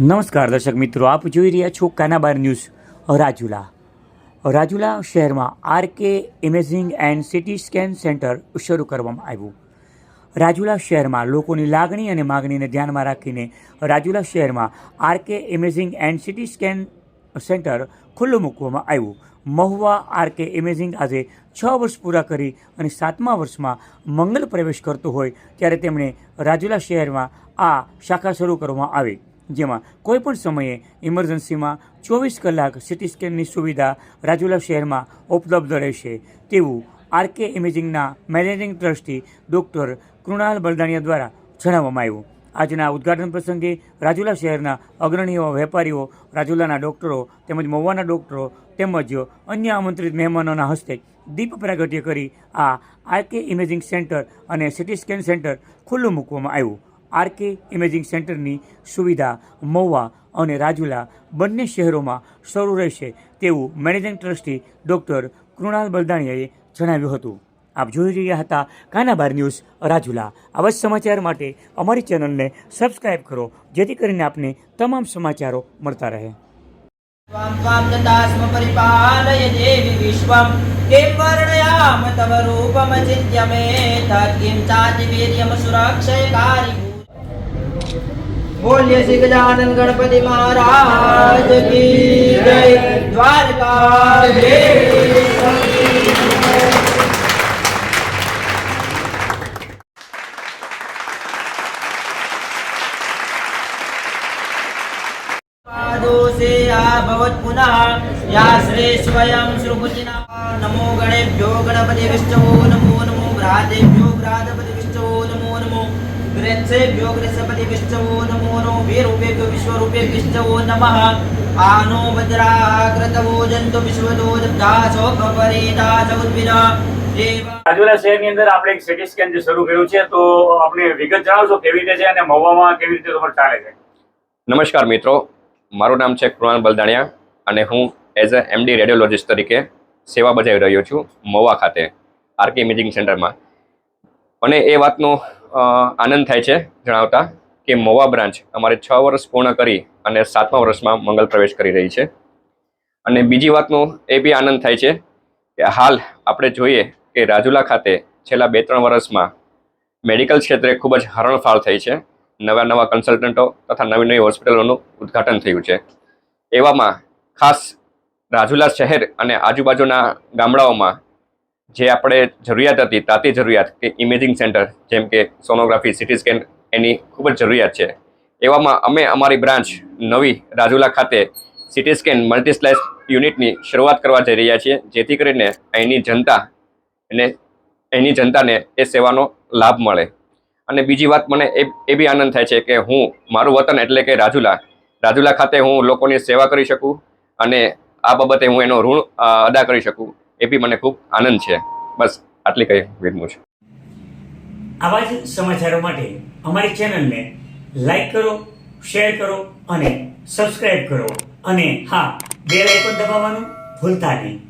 નમસ્કાર દર્શક મિત્રો, આપ જોઈ રહ્યા છો કાનાબાર ન્યૂઝ, રાજુલા. રાજુલા શહેરમાં R K imaging and CT scan centre શરૂ કરવામાં આવ્યું. રાજુલા શહેરમાં લોકોની લાગણી અને માગણીને ધ્યાનમાં રાખીને રાજુલા શહેરમાં R K imaging and CT scan centre ખુલ્લું મૂકવામાં આવ્યું. મહુવા આર કે ઇમેજિંગ આજે છ વર્ષ પૂરા કરી અને સાતમા વર્ષમાં મંગલ પ્રવેશ કરતો હોય ત્યારે તેમણે રાજુલા શહેરમાં આ શાખા શરૂ કરવામાં આવી. જેમાં કોઈપણ સમયે ઇમરજન્સીમાં ચોવીસ કલાક સિટી સ્કેનની સુવિધા રાજુલા શહેરમાં ઉપલબ્ધ રહેશે. તેવું RK ઇમેજિંગના managing trustee doctor Krunal Baldaniya દ્વારા જણાવવામાં આવ્યું. આજના ઉદ્ઘાટન પ્રસંગે રાજુલા શહેરના અગ્રણીઓ, વેપારીઓ, રાજુલાના ડૉક્ટરો તેમજ મહુવાના ડૉક્ટરો તેમજ અન્ય આમંત્રિત મહેમાનોના હસ્તે દીપ પ્રાગટ્ય કરી આ આરકે ઇમેજિંગ સેન્ટર અને સિટી સ્કેન સેન્ટર ખુલ્લું મૂકવામાં આવ્યું. આરકે ઇમેજિંગ સેન્ટરની સુવિધા મહુવા અને રાજુલા બંને શહેરોમાં શરૂ રહેશે તેવું મેનેજિંગ ટ્રસ્ટી ડૉક્ટર કૃણાલ બલદાણીયાએ જણાવ્યું હતું આપ જોઈ રહ્યા હતા કાનાબાર ન્યૂઝ રાજુલા આવા જ સમાચાર માટે અમારી ચેનલને સબસ્ક્રાઇબ કરો જેથી કરીને આપને તમામ સમાચારો મળતા રહે त्वां त्वां ददास्म परिपालय देवि विश्वं किं वर्णयाम तव रूपमचिन्त्य मे तत्किं चातिवीर्यं सुरक्षयकारि બોલીએ શ્રી ગજાનંદ ગણપતિ મહારાજ કી જય. દ્વારકા નમો ગણેભ્યો ગણપતિ વિષ્ણવો નમો નમો, ભ્રાતેભ્યો ભ્રાતપતિ વિષ્ણવો નમો નમો. भ्रातेभ्यो भ्रातपतिविष्टवो नमो नमो ग्रेत्सेभ्यो ग्रेसपतिविष्टवो नमो नमो वीरूपेभ्यो विश्वरूपेभ्यश्चवो नमः आनो वज्राकृतवो जन्तु विश्वतो दब्धाशोकपरीता चौद्भिना देव રાજુલા શહેરની અંદર આપણે એક સિટી સ્કેન જે શરૂ કર્યું છે તો આપણે વિગત જણાવશો કેવી રીતે છે અને મહુવામાં કેવી રીતે તમારે ચાલે છે નમસ્કાર મિત્રો મારું નામ છે કૃણાલ બલદાણિયા અને હું એઝ અ એમડી રેડિયોલોજિસ્ટ તરીકે સેવા બજાવી રહ્યો છું મહુવા ખાતે આરકે ઇમેજિંગ સેન્ટરમાં અને એ વાતનો અ, આનંદ થાય છે જણાવતા કે મોવા બ્રાન્ચ અમારે છ વર્ષ પૂર્ણ કરી અને સાતમા વર્ષમાં મંગલ પ્રવેશ કરી રહી છે. અને બીજી વાતનો એ બી આનંદ થાય છે કે હાલ આપણે જોઈએ કે રાજુલા ખાતે છેલ્લા બે ત્રણ વર્ષમાં મેડિકલ ક્ષેત્રે ખૂબ જ હરણફાળ થઈ છે. નવા નવા કન્સલ્ટન્ટો તથા નવી નવી હોસ્પિટલોનું ઉદ્ઘાટન થયું છે. એવામાં ખાસ રાજુલા શહેર અને આજુબાજુના ગામડાઓમાં જે આપણે જરૂરિયાત હતી, તાતી જરૂરિયાત કે ઇમેજિંગ સેન્ટર જેમ કે સોનોગ્રાફી સિટી સ્કેન એની ખૂબ જ જરૂરિયાત છે. એવામાં અમે અમારી બ્રાન્ચ નવી રાજુલા ખાતે સિટી સ્કેન મલ્ટીસ્લાઇસ યુનિટની શરૂઆત કરવા જઈ રહ્યા છીએ, જેથી કરીને અહીંની જનતા અને એની જનતાને એ સેવાનો લાભ મળે. અને બીજી વાત મને એ બી આનંદ થાય છે કે હું, મારું વતન એટલે કે રાજુલા રાજુલા ખાતે હું લોકોની સેવા કરી શકું અને આ બાબતે હું એનો ઋણ અદા કરી શકું. એ બી મને ખૂબ આનંદ છે. બસ, આટલી કઈ વિધમું છું. આવા જ સમાચારો માટે અમારી ચેનલને લાઈક કરો, શેર કરો અને સબસ્ક્રાઇબ કરો. અને હા, બેલ આઇકોન દબાવવાનું ભૂલતા નહીં.